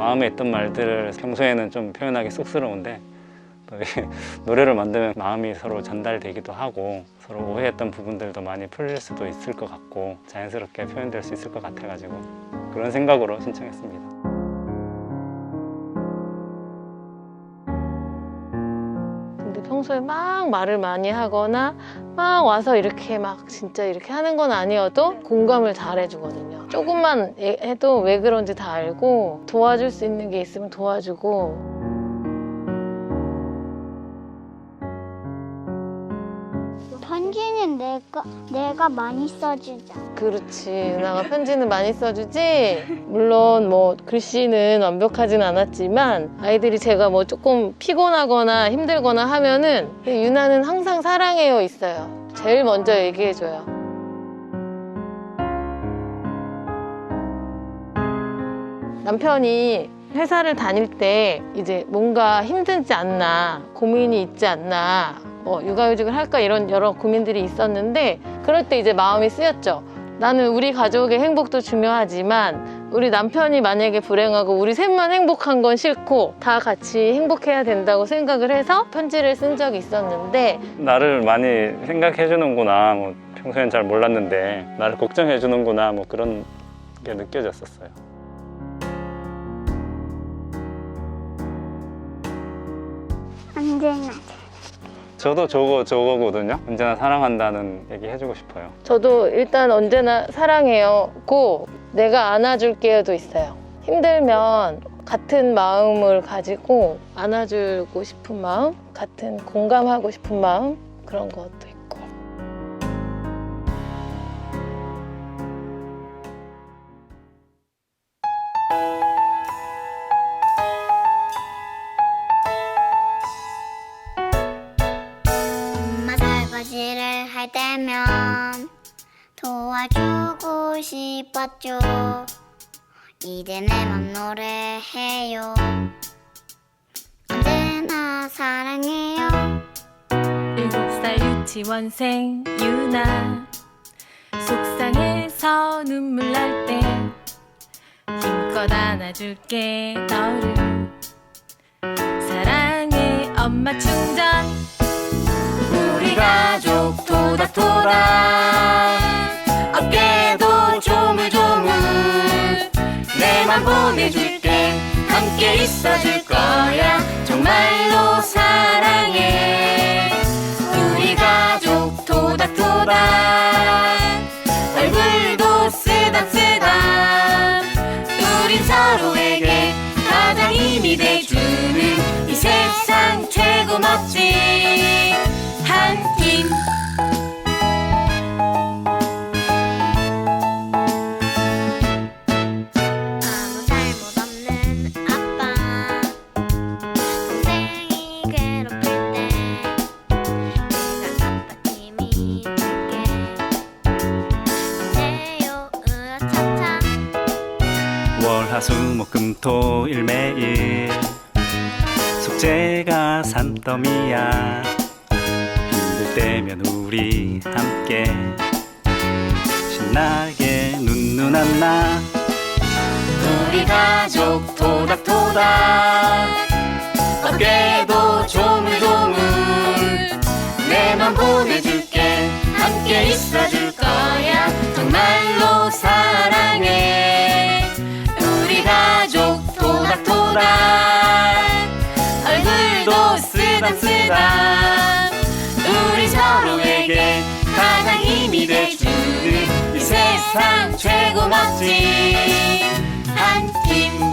마음에 있던 말들을 평소에는 좀 표현하기 쑥스러운데 노래를 만들면 마음이 서로 전달되기도 하고 서로 오해했던 부분들도 많이 풀릴 수도 있을 것 같고 자연스럽게 표현될 수 있을 것 같아가지고 그런 생각으로 신청했습니다. 근데 평소에 막 말을 많이 하거나 막 와서 이렇게 막 진짜 이렇게 하는 건 아니어도 공감을 잘 해주거든요. 조금만 해- 해도 왜 그런지 다 알고 도와줄 수 있는 게 있으면 도와주고. 편지는 내가 내가 많이 써주자. 그렇지. 누나가 편지는 많이 써주지? 물론 뭐 글씨는 완벽하진 않았지만 아이들이 제가 뭐 조금 피곤하거나 힘들거나 하면은 유나는 항상 사랑해요 있어요. 제일 먼저 얘기해줘요 남편이 회사를 다닐 때 이제 뭔가 힘들지 않나 고민이 있지 않나 뭐 육아휴직을 할까 이런 여러 고민들이 있었는데 그럴 때 이제 마음이 쓰였죠. 나는 우리 가족의 행복도 중요하지만 우리 남편이 만약에 불행하고 우리 셋만 행복한 건 싫고 다 같이 행복해야 된다고 생각을 해서 편지를 쓴 적이 있었는데 나를 많이 생각해 주는구나. 뭐 평소엔 잘 몰랐는데 나를 걱정해 주는구나. 뭐 그런 게 느껴졌었어요. 언제나 저도 저거 저거거든요. 언제나 사랑한다는 얘기 해주고 싶어요. 저도 일단 언제나 사랑해요 고 내가 안아줄게요도 있어요. 힘들면 같은 마음을 가지고 안아주고 싶은 마음, 같은 공감하고 싶은 마음 그런 것도 거지를 할 때면 도와주고 싶었죠. 이제 내맘 노래해요. 언제나 사랑해요. 일곱 살 유치원생 유나 속상해서 눈물 날 때 힘껏 안아줄게 너를 토닥토닥. 어깨도 조물조물. 내맘 보내줄게 함께 있어줄 거야. 정말로 사랑해. 우리 가족 토닥토닥. 얼굴도 쓰담쓰담. 우린 서로에게 가장 힘이 돼주는 이 세상 최고 멋진 화수목금토일 매일. 숙제가 산더미야. 힘들 때면 우리 함께. 신나게 눈누난 나. 우리 가족 토닥토닥. 어깨도 조물조물. 내맘 보내줄게. 함께 있어줄 쓰담 쓰담 우리 서로에게 가장 힘이 돼주는 이 세상 최고 멋진 한팀.